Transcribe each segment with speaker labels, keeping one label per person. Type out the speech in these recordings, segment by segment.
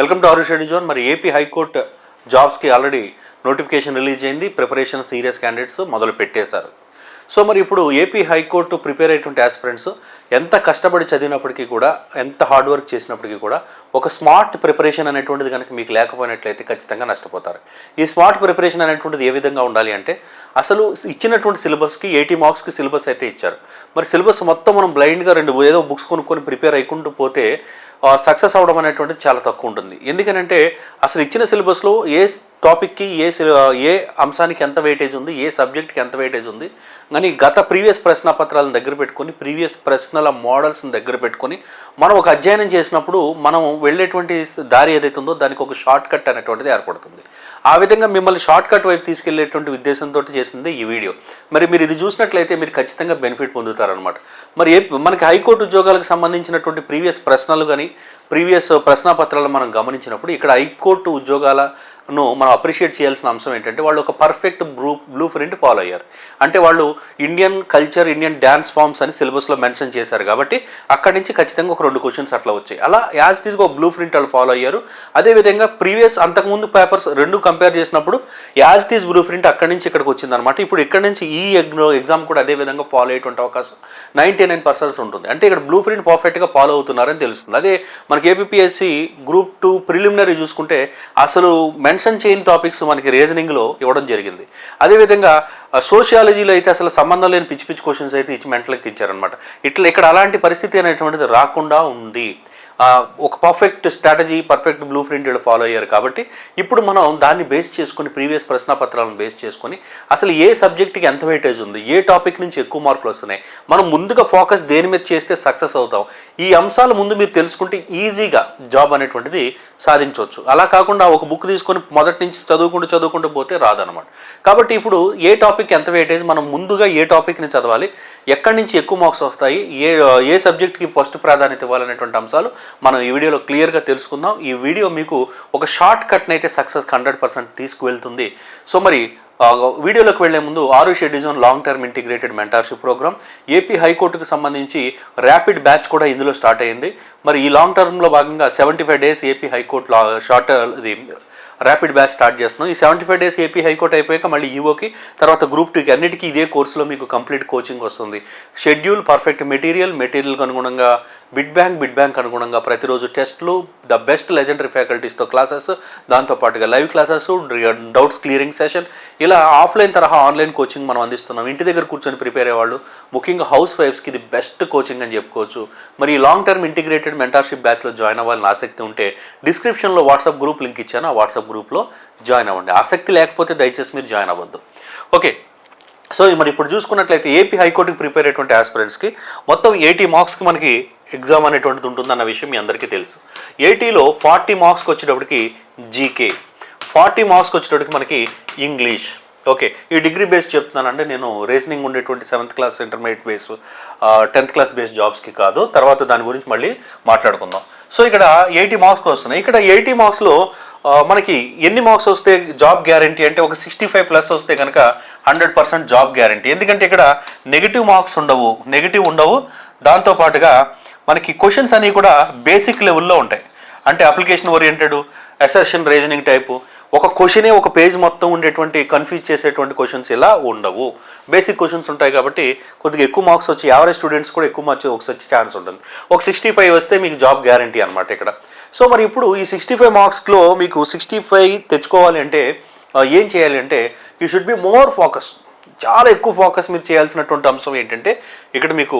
Speaker 1: Welcome to ఆరు షెడ్యూ zone. మరి ఏపీ హైకోర్టు జాబ్స్కి ఆల్రెడీ నోటిఫికేషన్ రిలీజ్ అయింది. ప్రిపరేషన్ సీరియస్ క్యాండిడేట్స్ మొదలు పెట్టేశారు. సో మరి ఇప్పుడు ఏపీ హైకోర్టు ప్రిపేర్ అయ్యేటువంటి ఆస్పిరెంట్స్ ఎంత కష్టపడి చదివినప్పటికీ కూడా ఎంత హార్డ్ వర్క్ చేసినప్పటికీ కూడా ఒక స్మార్ట్ ప్రిపరేషన్ అనేటువంటిది కనుక మీకు లేకపోయినట్లయితే ఖచ్చితంగా నష్టపోతారు. ఈ స్మార్ట్ ప్రిపరేషన్ అనేటువంటిది ఏ విధంగా ఉండాలి అంటే అసలు ఇచ్చినటువంటి సిలబస్కి ఎయిటీ మార్క్స్కి సిలబస్ అయితే ఇచ్చారు. మరి సిలబస్ మొత్తం మనం బ్లైండ్గా రెండు ఏదో బుక్స్ కొనుక్కొని ప్రిపేర్ అయ్యుకుంటూ పోతే సక్సెస్ అవడం అనేటువంటిది చాలా తక్కువ ఉంటుంది. ఎందుకనంటే అసలు ఇచ్చిన సిలబస్లో ఏ టాపిక్కి ఏ ఏ అంశానికి ఎంత వెయిటేజ్ ఉంది ఏ సబ్జెక్ట్కి ఎంత వెయిటేజ్ ఉంది కానీ గత ప్రీవియస్ ప్రశ్నపత్రాలను దగ్గర పెట్టుకొని ప్రీవియస్ ప్రశ్నల మోడల్స్ని దగ్గర పెట్టుకొని మనం ఒక అధ్యయనం చేసినప్పుడు మనం వెళ్ళేటువంటి దారి ఏదైతే ఉందో దానికి ఒక షార్ట్ కట్ అనేటువంటిది ఏర్పడుతుంది. ఆ విధంగా మిమ్మల్ని షార్ట్ కట్ వైపు తీసుకెళ్ళేటువంటి ఉద్దేశంతో చేసింది ఈ వీడియో. మరి మీరు ఇది చూసినట్లయితే మీరు ఖచ్చితంగా బెనిఫిట్ పొందుతారనమాట మరి ఏ మనకి హైకోర్టు ఉద్యోగాలకు సంబంధించినటువంటి ప్రీవియస్ ప్రశ్నలు కానీ ప్రీవియస్ ప్రశ్నాపత్రాలు మనం గమనించినప్పుడు ఇక్కడ హైకోర్టు ఉద్యోగాల ను మనం అప్రిషియేట్ చేయాల్సిన అంశం ఏంటంటే వాళ్ళు ఒక perfect blue blue print follow అయ్యారు. అంటే వాళ్ళు Indian culture Indian dance forms అని సిలబస్లో మెన్షన్ చేశారు కాబట్టి అక్కడి నుంచి ఖచ్చితంగా ఒక రెండు క్వశ్చన్స్ అట్లా వచ్చాయి. అలా యాజ్ ఇట్ ఈస్గా ఒక బ్లూ ప్రింట్ వాళ్ళు ఫాలో అయ్యారు. అదేవిధంగా ప్రీవియస్ అంతకుముందు పేపర్స్ రెండు కంపేర్ చేసినప్పుడు as it is blue print అక్కడి నుంచి ఇక్కడికి వచ్చిందనమాట ఇప్పుడు ఇక్కడ నుంచి ఈ ఎగ్జామ్ కూడా అదే విధంగా ఫాలో అయ్యేటువంటి అవకాశం నైంటీ నైన్ పర్సెంట్ ఉంటుంది. అంటే ఇక్కడ బ్లూ ప్రింట్ పర్ఫెక్ట్గా ఫాలో అవుతున్నారని తెలుస్తుంది. అదే మనకి ఏపీఎస్సి గ్రూప్ టూ ప్రిలిమినరీ చూసుకుంటే అసలు మెన్షన్ చేయని టాపిక్స్ మనకి రీజనింగ్లో ఇవ్వడం జరిగింది. అదేవిధంగా సోషియాలజీలో అయితే అసలు సంబంధం లేని పిచ్చి పిచ్చి క్వశ్చన్స్ అయితే ఇచ్చి మెంటల్కి ఇచ్చారనమాట ఇట్లా ఇక్కడ అలాంటి పరిస్థితి అనేటువంటిది రాకుండా ఉంది. ఒక perfect strategy perfect blue print వీళ్ళు ఫాలో అయ్యారు కాబట్టి ఇప్పుడు మనం దాన్ని బేస్ చేసుకొని ప్రీవియస్ ప్రశ్నపత్రాలను బేస్ చేసుకొని అసలు ఏ సబ్జెక్ట్కి ఎంత వెయిటేజ్ ఉంది ఏ టాపిక్ నుంచి ఎక్కువ మార్కులు వస్తున్నాయి మనం ముందుగా ఫోకస్ దేని మీద చేస్తే సక్సెస్ అవుతాం ఈ అంశాలు ముందు మీరు తెలుసుకుంటే ఈజీగా జాబ్ అనేటువంటిది సాధించవచ్చు. అలా కాకుండా ఒక బుక్ తీసుకొని మొదటి నుంచి చదువుకుంటూ చదువుకుంటూ పోతే రాదనమాట కాబట్టి ఇప్పుడు ఏ టాపిక్ ఎంత వెయిటేజ్ మనం ముందుగా ఏ టాపిక్ని చదవాలి ఎక్కడి నుంచి ఎక్కువ మార్క్స్ వస్తాయి ఏ ఏ సబ్జెక్ట్కి ఫస్ట్ ప్రాధాన్యత ఇవ్వాలనేటువంటి అంశాలు మనం ఈ వీడియోలో క్లియర్గా తెలుసుకుందాం. ఈ వీడియో మీకు ఒక షార్ట్ కట్ని అయితే సక్సెస్ హండ్రెడ్ పర్సెంట్ తీసుకువెళ్తుంది. సో మరి వీడియోలోకి వెళ్ళే ముందు ఆరు disown long term integrated mentorship program. AP హైకోర్టుకు సంబంధించి ర్యాపిడ్ బ్యాచ్ కూడా ఇందులో స్టార్ట్ అయింది మరి ఈ లాంగ్ టర్మ్లో భాగంగా seventy five days AP high court short ఇది ర్యాపిడ్ బ్యాచ్ స్టార్ట్ చేస్తున్నాం. ఈ seventy five days AP high court అయిపోయాక మళ్ళీ ఈవోకి తర్వాత గ్రూప్ టూకి అన్నిటికీ ఇదే కోర్సులో మీకు కంప్లీట్ కోచింగ్ వస్తుంది. షెడ్యూల్ పర్ఫెక్ట్ మెటీరియల్ మెటీరియల్కి అనుగుణంగా బిడ్ బ్యాంక్ బిడ్ బ్యాంక్ అనుగుణంగా ప్రతిరోజు టెస్ట్లు ద బెస్ట్ లెజెండరీ ఫ్యాకల్టీస్తో క్లాసెస్ దాంతోపాటుగా live classes doubts clearing session ఇలా ఆఫ్లైన్ తరహా ఆన్లైన్ కోచింగ్ మనం అందిస్తున్నాం. ఇంటి దగ్గర కూర్చొని ప్రిపేర్ అయ్యేవాళ్ళు ముఖ్యంగా హౌస్ వైఫ్స్కి ఇది బెస్ట్ కోచింగ్ అని చెప్పుకోవచ్చు. మరి ఈ లాంగ్ టర్మ్ ఇంటిగ్రేటెడ్ మెంటార్షిప్ బ్యాచ్లో జాయిన్ అవ్వాలని ఆసక్తి ఉంటే డిస్క్రిప్షన్లో వాట్సాప్ గ్రూప్ లింక్ ఇచ్చాను. ఆ వాట్సాప్ గ్రూప్లో జాయిన్ అవ్వండి. ఆసక్తి లేకపోతే దయచేసి మీరు జాయిన్ అవ్వద్దు. ఓకే. సో మరి ఇప్పుడు చూసుకున్నట్లయితే ఏపీ హైకోర్టుకి ప్రిపేర్ అయ్యేటువంటి ఆస్పిరెంట్స్కి మొత్తం ఎయిటీ మార్క్స్కి మనకి ఎగ్జామ్ అనేటువంటిది ఉంటుందన్న విషయం మీ అందరికీ తెలుసు. ఎయిటీలో ఫార్టీ మార్క్స్కి వచ్చేటప్పటికి జీకే. ఫార్టీ మార్క్స్కి వచ్చేటప్పటికి మనకి ఇంగ్లీష్. ఓకే. ఈ డిగ్రీ బేస్ చెప్తున్నానంటే నేను రీజనింగ్ ఉండేటువంటి seventh class intermediate base tenth class base జాబ్స్కి కాదు. తర్వాత దాని గురించి మళ్ళీ మాట్లాడుకుందాం. సో ఇక్కడ ఎయిటీ మార్క్స్కి వస్తున్నాయి. ఇక్కడ ఎయిటీ మార్క్స్లో మనకి ఎన్ని మార్క్స్ వస్తే జాబ్ గ్యారంటీ అంటే ఒక సిక్స్టీ ఫైవ్ ప్లస్ వస్తే కనుక హండ్రెడ్ పర్సెంట్ జాబ్ గ్యారంటీ. ఎందుకంటే ఇక్కడ నెగిటివ్ మార్క్స్ ఉండవు. నెగిటివ్ ఉండవు. దాంతోపాటుగా మనకి క్వశ్చన్స్ అనేవి కూడా బేసిక్ లెవెల్లో ఉంటాయి. అంటే application oriented assertion reasoning type ఒక క్వశ్చనే ఒక పేజ్ మొత్తం ఉండేటువంటి కన్ఫ్యూజ్ చేసేటువంటి క్వశ్చన్స్ ఇలా ఉండవు. బేసిక్ క్వశ్చన్స్ ఉంటాయి కాబట్టి కొద్దిగా ఎక్కువ మార్క్స్ వచ్చి యావరేజ్ స్టూడెంట్స్ కూడా ఎక్కువ మార్క్స్ ఒకసారి వచ్చే ఛాన్స్ ఉంటుంది. ఒక సిక్స్టీ ఫైవ్ వస్తే మీకు జాబ్ గ్యారంటీ అనమాట ఇక్కడ. సో మరి ఇప్పుడు ఈ సిక్స్టీ ఫైవ్ మార్క్స్లో మీకు సిక్స్టీ ఫైవ్ తెచ్చుకోవాలి అంటే ఏం చేయాలి అంటే you should be more focus చాలా ఎక్కువ ఫోకస్ మీరు చేయాల్సినటువంటి అంశం ఏంటంటే ఇక్కడ మీకు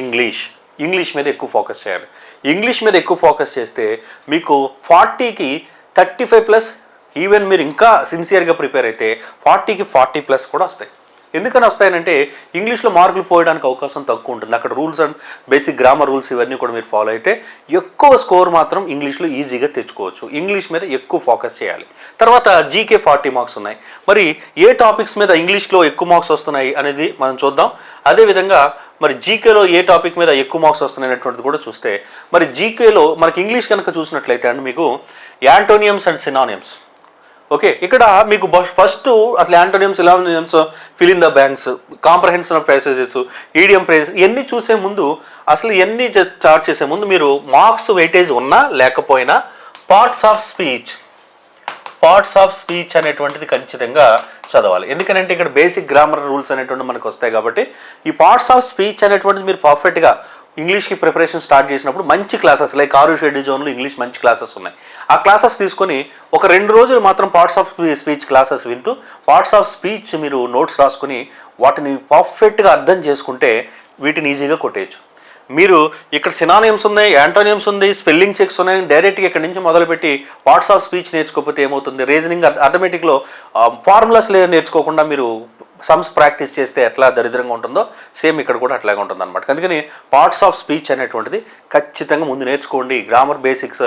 Speaker 1: ఇంగ్లీష్ ఇంగ్లీష్ మీద ఎక్కువ ఫోకస్ చేయాలి. ఇంగ్లీష్ మీద ఎక్కువ ఫోకస్ చేస్తే మీకు ఫార్టీకి థర్టీ ఫైవ్ ప్లస్ ఈవెన్ మీరు ఇంకా సిన్సియర్గా ప్రిపేర్ అయితే ఫార్టీకి ఫార్టీ ప్లస్ కూడా వస్తాయి. ఎందుకని వస్తాయనంటే ఇంగ్లీష్లో మార్కులు పోయడానికి అవకాశం తక్కువ ఉంటుంది. అక్కడ rules and basic grammar rules ఇవన్నీ కూడా మీరు ఫాలో అయితే ఎక్కువ స్కోర్ మాత్రం ఇంగ్లీష్లో ఈజీగా తెచ్చుకోవచ్చు. ఇంగ్లీష్ మీద ఎక్కువ ఫోకస్ చేయాలి. తర్వాత జీకే ఫార్టీ మార్క్స్ ఉన్నాయి. మరి ఏ టాపిక్స్ మీద ఇంగ్లీష్లో ఎక్కువ మార్క్స్ వస్తున్నాయి అనేది మనం చూద్దాం. అదేవిధంగా మరి జీకేలో ఏ టాపిక్ మీద ఎక్కువ మార్క్స్ వస్తున్నాయి అనేటువంటిది కూడా చూస్తే మరి జీకేలో మనకి ఇంగ్లీష్ కనుక చూసినట్లయితే అండి మీకు యాంటోనియమ్స్ అండ్ సినానియమ్స్ ఓకే ఇక్కడ మీకు ఫస్ట్ అసలు antonyms ఇలానియమ్స్ fill in the blanks comprehension of passages idiom phrases ఇవన్నీ చూసే ముందు అసలు ఇవన్నీ స్టార్ట్ చేసే ముందు మీరు మార్క్స్ వెయిటేజ్ ఉన్నా లేకపోయినా parts of speech parts of speech అనేటువంటిది ఖచ్చితంగా చదవాలి. ఎందుకంటే ఇక్కడ బేసిక్ గ్రామర్ రూల్స్ అనేటువంటి మనకు వస్తాయి కాబట్టి ఈ పార్ట్స్ ఆఫ్ స్పీచ్ అనేటువంటిది మీరు పర్ఫెక్ట్గా ఇంగ్లీష్కి ప్రిపరేషన్ స్టార్ట్ చేసినప్పుడు మంచి క్లాసెస్ లైక్ ఆరు షెడ్ జోన్లో ఇంగ్లీష్ మంచి క్లాసెస్ ఉన్నాయి. ఆ క్లాసెస్ తీసుకొని ఒక రెండు రోజులు మాత్రం పార్ట్స్ ఆఫ్ స్పీచ్ క్లాసెస్ వింటూ పార్ట్స్ ఆఫ్ స్పీచ్ మీరు నోట్స్ రాసుకుని వాటిని పర్ఫెక్ట్గా అర్థం చేసుకుంటే వీటిని ఈజీగా కొట్టేయచ్చు. మీరు ఇక్కడ సినానియమ్స్ ఉన్నాయి యాంటోనియమ్స్ ఉంది స్పెల్లింగ్ చెక్స్ ఉన్నాయి డైరెక్ట్గా ఇక్కడ నుంచి మొదలుపెట్టి పార్ట్స్ ఆఫ్ స్పీచ్ నేర్చుకోకపోతే ఏమవుతుంది? రీజనింగ్ ఆటోమేటిక్లో ఫార్ములాస్ లేదు నేర్చుకోకుండా మీరు సమ్స్ ప్రాక్టీస్ చేస్తే ఎట్లా దరిద్రంగా ఉంటుందో సేమ్ ఇక్కడ కూడా అట్లాగే ఉంటుంది అనమాట అందుకని పార్ట్స్ ఆఫ్ స్పీచ్ అనేటువంటిది ఖచ్చితంగా ముందు నేర్చుకోండి. Grammar basics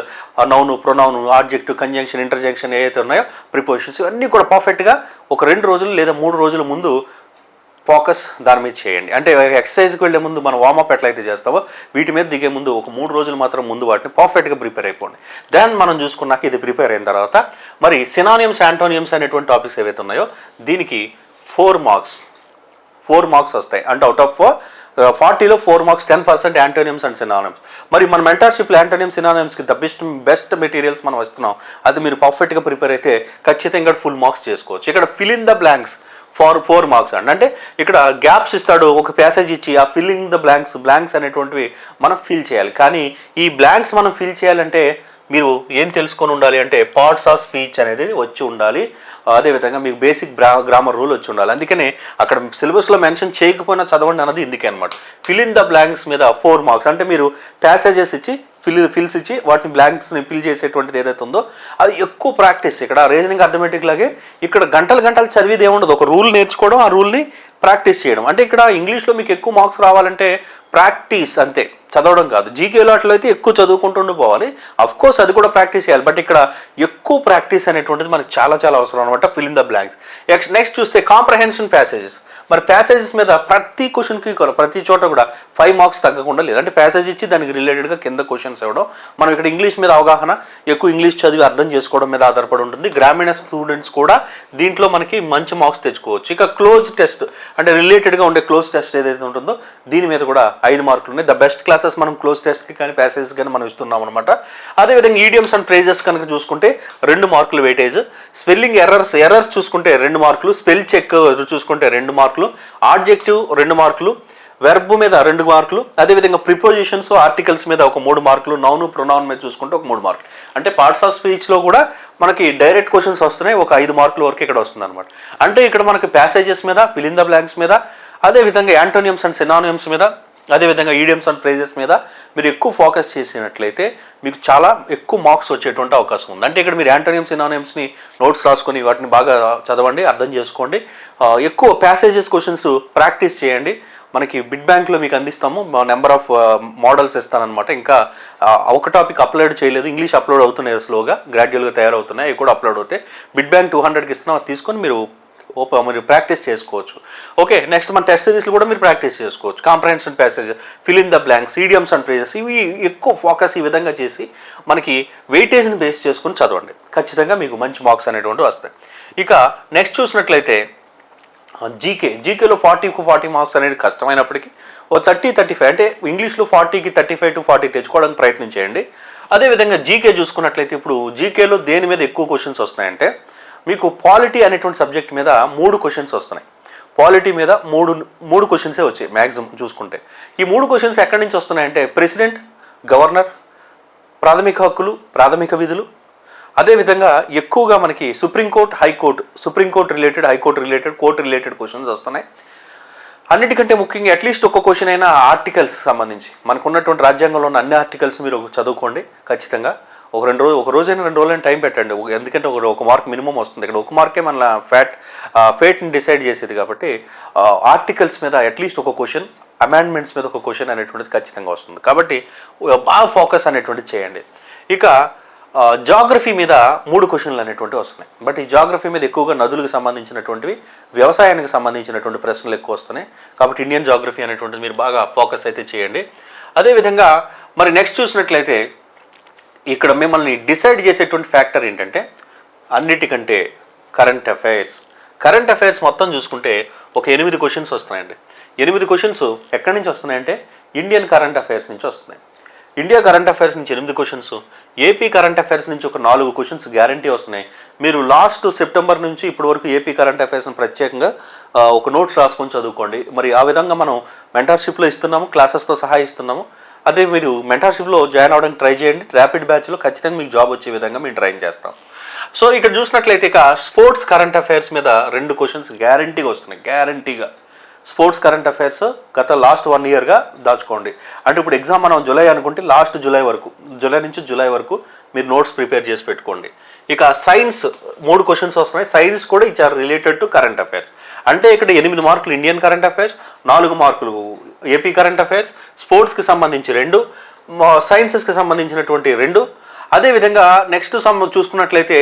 Speaker 1: noun pronoun object conjunction interjection ఏవైతే ఉన్నాయో ప్రిపోజిషన్స్ ఇవన్నీ కూడా పర్ఫెక్ట్గా ఒక రెండు రోజులు లేదా మూడు రోజుల ముందు ఫోకస్ దాని మీద చేయండి. అంటే ఎక్సర్సైజ్కి వెళ్ళే ముందు మనం వార్మప్ ఎట్లయితే చేస్తామో వీటి మీద దిగే ముందు ఒక మూడు రోజులు మాత్రం ముందు వాటిని పర్ఫెక్ట్గా ప్రిపేర్ అయిపోండి. దెన్ మనం చూసుకున్నాక ఇది ప్రిపేర్ అయిన తర్వాత మరి సినానియమ్స్ యాంటోనియమ్స్ అనేటువంటి టాపిక్స్ ఏవైతే ఉన్నాయో దీనికి ఫోర్ మార్క్స్. ఫోర్ మార్క్స్ వస్తాయి. అంటే out of ఫార్టీలో four marks ten percent antonyms and synonyms మరి మన మెంటర్షిప్లో యాంటోనియం సినానియమ్స్కి ద బెస్ట్ బెస్ట్ మెటీరియల్స్ మనం వస్తున్నాం అది మీరు పర్ఫెక్ట్గా ప్రిపేర్ అయితే ఖచ్చితంగా ఫుల్ మార్క్స్ చేసుకోవచ్చు. ఇక్కడ fill in the blanks for four marks అండి. అంటే ఇక్కడ గ్యాప్స్ ఇస్తాడు ఒక ప్యాసేజ్ ఇచ్చి ఆ ఫిల్లింగ్ ద బ్లాంక్స్ బ్లాంక్స్ అనేటువంటివి మనం ఫిల్ చేయాలి. కానీ ఈ బ్లాంక్స్ మనం ఫిల్ చేయాలంటే మీరు ఏం తెలుసుకొని ఉండాలి అంటే పార్ట్స్ ఆఫ్ స్పీచ్ అనేది వచ్చి ఉండాలి. అదేవిధంగా మీకు బేసిక్ బ్రా గ్రామర్ రూల్ వచ్చి ఉండాలి. అందుకనే అక్కడ సిలబస్లో మెన్షన్ చేయకపోయినా చదవండి అన్నది ఇందుకే అనమాట ఫిల్ ఇన్ ద బ్లాంక్స్ మీద ఫోర్ మార్క్స్ అంటే మీరు ప్యాసేజెస్ ఇచ్చి ఫిల్ ఫిల్స్ ఇచ్చి వాటిని బ్లాంక్స్ని ఫిల్ చేసేటువంటిది ఏదైతే ఉందో అది ఎక్కువ ప్రాక్టీస్ ఇక్కడ రీజనింగ్ అథమెటిక్ లాగే ఇక్కడ గంటలు గంటలు చదివేది ఏముండదు. ఒక రూల్ నేర్చుకోవడం ఆ రూల్ని ప్రాక్టీస్ చేయడం. అంటే ఇక్కడ ఇంగ్లీష్లో మీకు ఎక్కువ మార్క్స్ రావాలంటే ప్రాక్టీస్ అంతే. చదవడం కాదు. జీకేలో అట్లయితే ఎక్కువ చదువుకుంటుండి పోవాలి అఫ్ కోర్స్ అది కూడా ప్రాక్టీస్ చేయాలి. బట్ ఇక్కడ ఎక్కువ ప్రాక్టీస్ అనేటువంటిది మనకు చాలా చాలా అవసరం అనమాట fill in the blanks next next చూస్తే కాంప్రహెన్షన్ ప్యాసేజెస్ మరి ప్యాసేజెస్ మీద ప్రతి క్వశ్చన్కి ప్రతి చోట కూడా ఫైవ్ మార్క్స్ తగ్గకుండా లేదు. అంటే ప్యాసేజ్ ఇచ్చి దానికి రిలేటెడ్గా కింద క్వశ్చన్స్ ఇవ్వడం. మనం ఇక్కడ ఇంగ్లీష్ మీద అవగాహన ఎక్కువ ఇంగ్లీష్ చదివి అర్థం చేసుకోవడం మీద ఆధారపడి ఉంటుంది. గ్రామీణ స్టూడెంట్స్ కూడా దీంట్లో మనకి మంచి మార్క్స్ తెచ్చుకోవచ్చు. ఇక క్లోజ్ టెస్ట్ అంటే రిలేటెడ్గా ఉండే క్లోజ్ టెస్ట్ ఏదైతే ఉంటుందో దీని మీద కూడా ఐదు మార్కులు ఉన్నాయి. ద బెస్ట్ క్లాసెస్ మనం క్లోజ్ టెస్ట్కి కానీ ప్యాసేజెస్ కానీ మనం ఇస్తున్నాం అనమాట అదేవిధంగా ఈడియమ్స్ అండ్ ప్రైజెస్ కనుక చూసుకుంటే రెండు మార్కులు వెయిటేజ్ స్పెల్లింగ్ ఎర్రర్స్ ఎర్రర్స్ చూసుకుంటే రెండు మార్కులు స్పెల్ చెక్ చూసుకుంటే రెండు మార్కులు ఆబ్జెక్టివ్ రెండు మార్కులు వెర్బ్ మీద రెండు మార్కులు అదేవిధంగా ప్రిపోజిషన్స్ ఆర్టికల్స్ మీద ఒక మూడు మార్కులు నౌను ప్రొనౌన్ మీద చూసుకుంటే ఒక మూడు మార్కులు. అంటే పార్ట్స్ ఆఫ్ స్పీచ్లో కూడా మనకి డైరెక్ట్ క్వశ్చన్స్ వస్తున్నాయి ఒక ఐదు మార్కుల వరకు ఇక్కడ వస్తుంది అనమాట అంటే ఇక్కడ మనకి ప్యాసేజెస్ మీద ఫిల్ ద బ్లాంక్స్ మీద అదేవిధంగా యాంటోనియమ్స్ అండ్ సినానియమ్స్ మీద అదేవిధంగా ఈడియమ్స్ అండ్ ప్రైజెస్ మీద మీరు ఎక్కువ ఫోకస్ చేసినట్లయితే మీకు చాలా ఎక్కువ మార్క్స్ వచ్చేటువంటి అవకాశం ఉంది. అంటే ఇక్కడ మీరు యాంటోనియమ్స్ సినానియమ్స్ని నోట్స్ రాసుకొని వాటిని బాగా చదవండి అర్థం చేసుకోండి. ఎక్కువ ప్యాసేజెస్ క్వశ్చన్స్ ప్రాక్టీస్ చేయండి. మనకి బిడ్ బ్యాంక్లో మీకు అందిస్తాము. నెంబర్ ఆఫ్ మోడల్స్ ఇస్తానమాట ఇంకా ఒక టాపిక్ అప్లోడ్ చేయలేదు. ఇంగ్లీష్ అప్లోడ్ అవుతున్నాయి స్లోగా గ్రాడ్యువల్గా తయారవుతున్నాయి. అవి కూడా అప్లోడ్ అవుతాయి. బిడ్ బ్యాంక్ టూ హండ్రెడ్కి ఇస్తున్నాం. అది తీసుకొని మీరు ఓపెన్ మీరు ప్రాక్టీస్ చేసుకోవచ్చు. ఓకే నెక్స్ట్ మన టెస్ట్ సిరీస్లు కూడా మీరు ప్రాక్టీస్ చేసుకోవచ్చు. Comprehension passage fill in the blanks idioms and phrases ఇవి ఎక్కువ ఫోకస్ ఈ విధంగా చేసి మనకి వెయిటేజ్ని బేస్ చేసుకుని చదవండి. ఖచ్చితంగా మీకు మంచి మార్క్స్ అనేటువంటివి వస్తాయి. ఇక నెక్స్ట్ చూసినట్లయితే జీకే జీకేలో ఫార్టీకి ఫార్టీ మార్క్స్ అనేది కష్టమైనప్పటికీ ఓ థర్టీ థర్టీ ఫైవ్ అంటే ఇంగ్లీష్లో ఫార్టీకి థర్టీ ఫైవ్ టు ఫార్టీ తెచ్చుకోవడానికి ప్రయత్నం చేయండి. అదేవిధంగా జీకే చూసుకున్నట్లయితే ఇప్పుడు జీకేలో దేని మీద ఎక్కువ క్వశ్చన్స్ వస్తున్నాయంటే మీకు పాలిటీ అనేటువంటి సబ్జెక్ట్ మీద మూడు క్వశ్చన్స్ వస్తున్నాయి. పాలిటీ మీద మూడు మూడు క్వశ్చన్సే వచ్చాయి మ్యాక్సిమం చూసుకుంటే. ఈ మూడు క్వశ్చన్స్ ఎక్కడి నుంచి వస్తున్నాయంటే ప్రెసిడెంట్ గవర్నర్ ప్రాథమిక హక్కులు ప్రాథమిక విధులు. అదేవిధంగా ఎక్కువగా మనకి supreme court high court supreme court related high court related court related questions వస్తున్నాయి. అన్నిటికంటే ముఖ్యంగా అట్లీస్ట్ ఒక్క క్వశ్చన్ అయినా ఆర్టికల్స్ సంబంధించి. మనకున్నటువంటి రాజ్యాంగంలో ఉన్న అన్ని ఆర్టికల్స్ మీరు చదువుకోండి ఖచ్చితంగా. ఒక రెండు రోజు ఒక రోజైనా రెండు రోజులైనా టైం పెట్టండి. ఎందుకంటే ఒక ఒక మార్క్ మినిమం వస్తుంది. ఇక్కడ ఒక మార్కే మన ఫ్యాట్ ఫేట్ని డిసైడ్ చేసేది కాబట్టి ఆర్టికల్స్ మీద అట్లీస్ట్ ఒక క్వశ్చన్ అమెండ్మెంట్స్ మీద ఒక క్వశ్చన్ అనేటువంటిది ఖచ్చితంగా వస్తుంది. కాబట్టి బాగా ఫోకస్ అనేటువంటిది చేయండి. ఇక జాగ్రఫీ మీద మూడు క్వశ్చన్లు అనేటువంటివి వస్తున్నాయి. బట్ ఈ జాగ్రఫీ మీద ఎక్కువగా నదులకు సంబంధించినటువంటివి వ్యవసాయానికి సంబంధించినటువంటి ప్రశ్నలు ఎక్కువ వస్తున్నాయి. కాబట్టి ఇండియన్ జాగ్రఫీ అనేటువంటిది మీరు బాగా ఫోకస్ అయితే చేయండి. అదేవిధంగా మరి నెక్స్ట్ చూసినట్లయితే ఇక్కడ మిమ్మల్ని డిసైడ్ చేసేటువంటి ఫ్యాక్టర్ ఏంటంటే అన్నిటికంటే కరెంట్ అఫైర్స్ కరెంట్ అఫైర్స్ మొత్తం చూసుకుంటే ఒక ఎనిమిది క్వశ్చన్స్ వస్తున్నాయండి. ఎనిమిది క్వశ్చన్స్ ఎక్కడి నుంచి వస్తున్నాయంటే ఇండియన్ కరెంట్ అఫైర్స్ నుంచి వస్తున్నాయి. ఇండియా కరెంట్ అఫైర్స్ నుంచి ఎనిమిది క్వశ్చన్స్ ఏపీ కరెంట్ అఫైర్స్ నుంచి ఒక నాలుగు క్వశ్చన్స్ గ్యారంటీ వస్తున్నాయి. మీరు లాస్ట్ సెప్టెంబర్ నుంచి ఇప్పటి వరకు ఏపీ కరెంట్ అఫైర్స్ని ప్రత్యేకంగా ఒక నోట్స్ రాసుకొని చదువుకోండి. మరి ఆ విధంగా మనం మెంటర్షిప్లో ఇస్తున్నాము క్లాసెస్తో సహా ఇస్తున్నాము. అదే మీరు మెంటర్షిప్లో జాయిన్ అవ్వడానికి ట్రై చేయండి. ర్యాపిడ్ బ్యాచ్లో ఖచ్చితంగా మీకు జాబ్ వచ్చే విధంగా మేము ట్రైన్ చేస్తాం. సో ఇక్కడ చూసినట్లయితే ఇక స్పోర్ట్స్ కరెంట్ అఫైర్స్ మీద రెండు క్వశ్చన్స్ గ్యారంటీగా వస్తున్నాయి. గ్యారంటీగా స్పోర్ట్స్ కరెంట్ అఫైర్స్ గత లాస్ట్ వన్ ఇయర్గా దాచుకోండి. అంటే ఇప్పుడు ఎగ్జామ్ మనం జూలై అనుకుంటే లాస్ట్ జూలై వరకు జూలై నుంచి జూలై వరకు మీరు నోట్స్ ప్రిపేర్ చేసి పెట్టుకోండి. ఇక సైన్స్ మూడు క్వశ్చన్స్ వస్తున్నాయి. సైన్స్ కూడా ఇచ్చారు రిలేటెడ్ టు కరెంట్ అఫైర్స్ అంటే ఇక్కడ ఎనిమిది మార్కులు ఇండియన్ కరెంట్ అఫైర్స్ నాలుగు మార్కులు ఏపీ కరెంట్ అఫైర్స్ స్పోర్ట్స్కి సంబంధించి రెండు సైన్సెస్కి సంబంధించినటువంటి రెండు. అదేవిధంగా నెక్స్ట్ సమ్ చూసుకున్నట్లయితే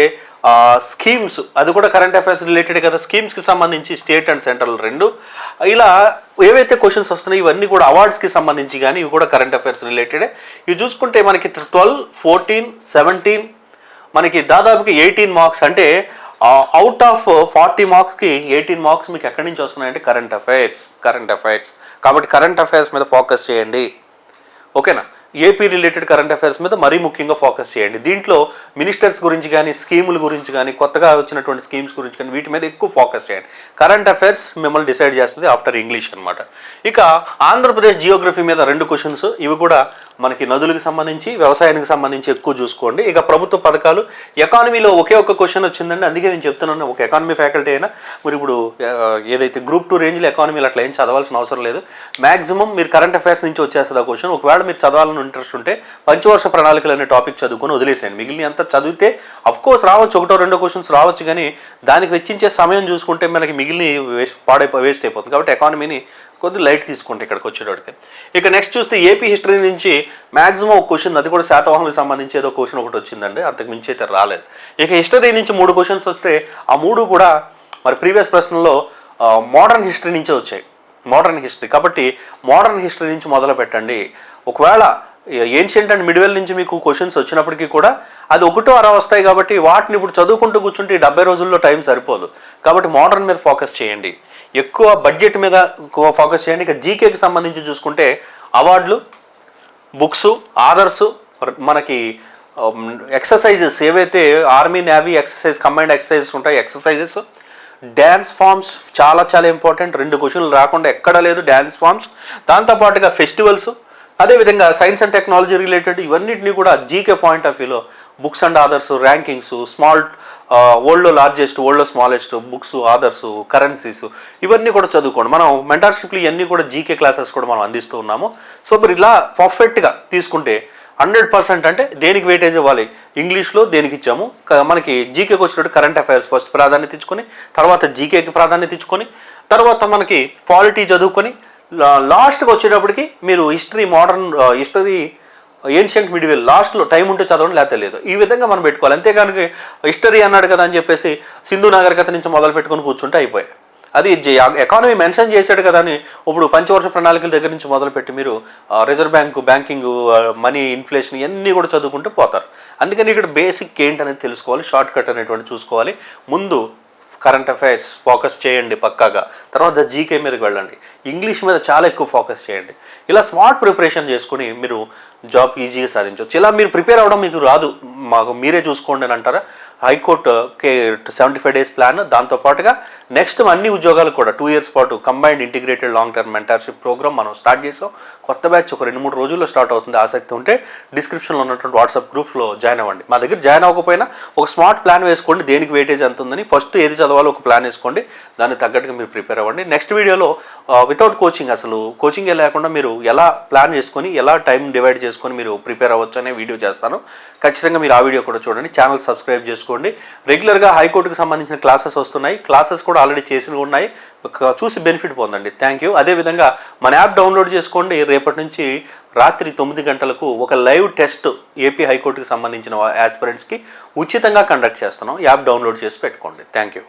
Speaker 1: స్కీమ్స్ అది కూడా కరెంట్ అఫైర్స్ రిలేటెడ్ కదా స్కీమ్స్కి సంబంధించి స్టేట్ అండ్ సెంట్రల్ రెండు. ఇలా ఏవైతే క్వశ్చన్స్ వస్తున్నాయి ఇవన్నీ కూడా అవార్డ్స్కి సంబంధించి కానీ ఇవి కూడా కరెంట్ అఫైర్స్ రిలేటెడే. ఇవి చూసుకుంటే మనకి ట్వెల్వ్ ఫోర్టీన్ సెవెంటీన్ మనకి దాదాపుకి ఎయిటీన్ మార్క్స్. అంటే అవుట్ ఆఫ్ ఫార్టీ మార్క్స్కి ఎయిటీన్ మార్క్స్ మీకు ఎక్కడి నుంచి వస్తున్నాయంటే కరెంట్ అఫైర్స్ కరెంట్ అఫైర్స్ కాబట్టి కరెంట్ అఫైర్స్ మీద ఫోకస్ చేయండి. ఓకేనా ఏపీ రిలేటెడ్ కరెంట్ అఫైర్స్ మీద మరీ ముఖ్యంగా ఫోకస్ చేయండి. దీంట్లో మినిస్టర్స్ గురించి కానీ స్కీముల గురించి కానీ కొత్తగా వచ్చినటువంటి స్కీమ్స్ గురించి కానీ వీటి మీద ఎక్కువ ఫోకస్ చేయండి. కరెంట్ అఫైర్స్ మిమ్మల్ని డిసైడ్ చేస్తుంది ఆఫ్టర్ ఇంగ్లీష్ అనమాట ఇక ఆంధ్రప్రదేశ్ జియోగ్రఫీ మీద రెండు క్వశ్చన్స్. ఇవి కూడా మనకి నదులకు సంబంధించి వ్యవసాయానికి సంబంధించి ఎక్కువ చూసుకోండి. ఇక ప్రభుత్వ పథకాలు ఎకానమీలో ఒకే ఒక క్వశ్చన్ వచ్చిందండి. అందుకే నేను చెప్తున్నాను ఒక ఎకానమీ ఫ్యాకల్టీ అయినా మరి ఇప్పుడు ఏదైతే గ్రూప్ టూ రేంజ్లో ఎకానమీలో అట్లా ఏం చదవాల్సిన అవసరం లేదు. మాక్సిమం మీరు కరెంట్ అఫైర్స్ నుంచి వచ్చేస్తుంది ఆ క్వశ్చన్. ఒకవేళ మీరు చదవాలని ఇంట్రెస్ట్ ఉంటే పంచవర్ష ప్రణాళికలు అనే టాపిక్ చదువుకొని వదిలేసేయండి. మిగిలిన అంతా చదివితే కోర్స్ రావచ్చు ఒకటో రెండో క్వశ్చన్స్ రావచ్చు కానీ దానికి వెచ్చించే సమయం చూసుకుంటే మనకి మిగిలిన వేస్ట్ పాడైపో వేస్ట్ అయిపోతుంది. కాబట్టి ఎకానమీని కొద్ది లైట్ తీసుకుంటే ఇక్కడికి వచ్చేటోడికి. ఇక నెక్స్ట్ చూస్తే ఏపీ హిస్టరీ నుంచి మ్యాక్సిమం ఒక క్వశ్చన్ అది కూడా శాతవాహనకు సంబంధించి ఏదో క్వశ్చన్ ఒకటి వచ్చిందండి. అంతకు మించి అయితే రాలేదు. ఇక హిస్టరీ నుంచి మూడు క్వశ్చన్స్ వస్తే ఆ మూడు కూడా మరి ప్రీవియస్ ప్రశ్నలో మోడర్న్ హిస్టరీ నుంచే వచ్చాయి. మోడర్న్ హిస్టరీ కాబట్టి మోడర్న్ హిస్టరీ నుంచి మొదలు పెట్టండి ఒకవేళ ఏన్షియంట్ అండ్ మిడివెల్ నుంచి మీకు క్వశ్చన్స్ వచ్చినప్పటికీ కూడా అది ఒకటో అర వస్తాయి కాబట్టి వాటిని ఇప్పుడు చదువుకుంటూ కూర్చుంటే డెబ్బై రోజుల్లో టైం సరిపోదు. కాబట్టి మోడర్న్ మీద ఫోకస్ చేయండి. ఎక్కువ బడ్జెట్ మీద ఎక్కువ ఫోకస్ చేయండి. ఇక జీకేకి సంబంధించి చూసుకుంటే అవార్డులు బుక్స్ ఆదర్స్ మనకి um, ఎక్సర్సైజెస్ ఏవైతే army navy exercise combined exercises ఉంటాయి ఎక్సర్సైజెస్ డ్యాన్స్ ఫామ్స్ చాలా చాలా ఇంపార్టెంట్ రెండు క్వశ్చన్లు రాకుండా ఎక్కడ లేదు డ్యాన్స్ ఫామ్స్ దాంతోపాటుగా ఫెస్టివల్స్ అదేవిధంగా సైన్స్ అండ్ టెక్నాలజీ రిలేటెడ్ ఇవన్నిటిని కూడా జీకే పాయింట్ ఆఫ్ వ్యూలో books and authors rankings small వరల్డ్లో లార్జెస్ట్ వరల్డ్లో స్మాలెస్ట్ బుక్స్ ఆదర్స్ కరెన్సీస్ ఇవన్నీ కూడా చదువుకోండి. మనం మెంటర్షిప్లు ఇవన్నీ కూడా జీకే క్లాసెస్ కూడా మనం అందిస్తూ ఉన్నాము. సో మరి ఇలా పర్ఫెక్ట్గా తీసుకుంటే హండ్రెడ్ పర్సెంట్ అంటే దేనికి వెయిటేజ్ ఇవ్వాలి? ఇంగ్లీష్లో దేనికి ఇచ్చాము? మనకి జీకేకి వచ్చినట్టు కరెంట్ అఫైర్స్ ఫస్ట్ ప్రాధాన్యత ఇచ్చుకొని తర్వాత జీకేకి ప్రాధాన్యత ఇచ్చుకొని తర్వాత మనకి పాలిటీ చదువుకొని లాస్ట్కి వచ్చేటప్పటికి మీరు history modern history ancient medieval లాస్ట్లో టైం ఉంటే చదవండి లేకపోతే లేదు. ఈ విధంగా మనం పెట్టుకోవాలి. అంతేగాని హిస్టరీ అన్నాడు కదా అని చెప్పేసి సింధు నాగరికత నుంచి మొదలు పెట్టుకొని కూర్చుంటే అయిపోయాయి. అది ఎకానమీ మెన్షన్ చేశాడు కదా అని ఇప్పుడు పంచవర్ష ప్రణాళికల దగ్గర నుంచి మొదలుపెట్టి మీరు reserve bank banking money inflation ఇవన్నీ కూడా చదువుకుంటూ పోతారు. అందుకని ఇక్కడ బేసిక్ ఏంటనేది తెలుసుకోవాలి షార్ట్ కట్ అనేటువంటి చూసుకోవాలి. ముందు కరెంట్ అఫైర్స్ ఫోకస్ చేయండి పక్కాగా. తర్వాత జీకే మీదకి వెళ్ళండి. ఇంగ్లీష్ మీద చాలా ఎక్కువ ఫోకస్ చేయండి. ఇలా స్మార్ట్ ప్రిపరేషన్ చేసుకుని మీరు జాబ్ ఈజీగా సాధించవచ్చు. ఇలా మీరు ప్రిపేర్ అవ్వడం మీకు రాదు. మాకు మీరే చూసుకోండి అని అంటారా? హైకోర్టు కే సెవెంటీ ఫైవ్ డేస్ ప్లాన్ దాంతోపాటుగా నెక్స్ట్ అన్ని ఉద్యోగాలు కూడా టూ ఇయర్స్ పాటు combined integrated long term mentorship program మనం స్టార్ట్ చేసాం. కొత్త బ్యాచ్ ఒక రెండు మూడు రోజుల్లో స్టార్ట్ అవుతుంది. ఆసక్తి ఉంటే డిస్క్రిప్షన్లో ఉన్నటువంటి వాట్సాప్ గ్రూప్లో జాయిన్ అవ్వండి. మా దగ్గర జాయిన్ అవ్వకపోయినా ఒక స్మార్ట్ ప్లాన్ వేసుకోండి. దేనికి వెయిటేజ్ ఎంత ఉందని ఫస్ట్ ఏది చదవాలో ఒక ప్లాన్ వేసుకోండి. దానికి తగ్గట్టుగా మీరు ప్రిపేర్ అవ్వండి. నెక్స్ట్ వీడియోలో వితౌట్ కోచింగ్ అసలు కోచింగ్ లేకుండా మీరు ఎలా ప్లాన్ చేసుకొని ఎలా టైం డివైడ్ చేసుకొని మీరు ప్రిపేర్ అవ్వచ్చు అనే వీడియో చేస్తాను. ఖచ్చితంగా మీరు ఆ వీడియో కూడా చూడండి. ఛానల్ సబ్స్క్రైబ్ చేసుకోండి. రెగ్యులర్గా హైకోర్టుకు సంబంధించిన క్లాసెస్ వస్తున్నాయి. క్లాసెస్ కూడా ఆల్రెడీ చేసినవి ఉన్నాయి. ఒక చూసి బెనిఫిట్ పొందండి. థ్యాంక్ యూ అదేవిధంగా మన యాప్ డౌన్లోడ్ చేసుకోండి. రేపటి నుంచి రాత్రి తొమ్మిది గంటలకు ఒక లైవ్ టెస్ట్ ఏపీ హైకోర్టుకి సంబంధించిన యాస్పిరెంట్స్కి ఉచితంగా కండక్ట్ చేస్తున్నాం. యాప్ డౌన్లోడ్ చేసి పెట్టుకోండి. Thank you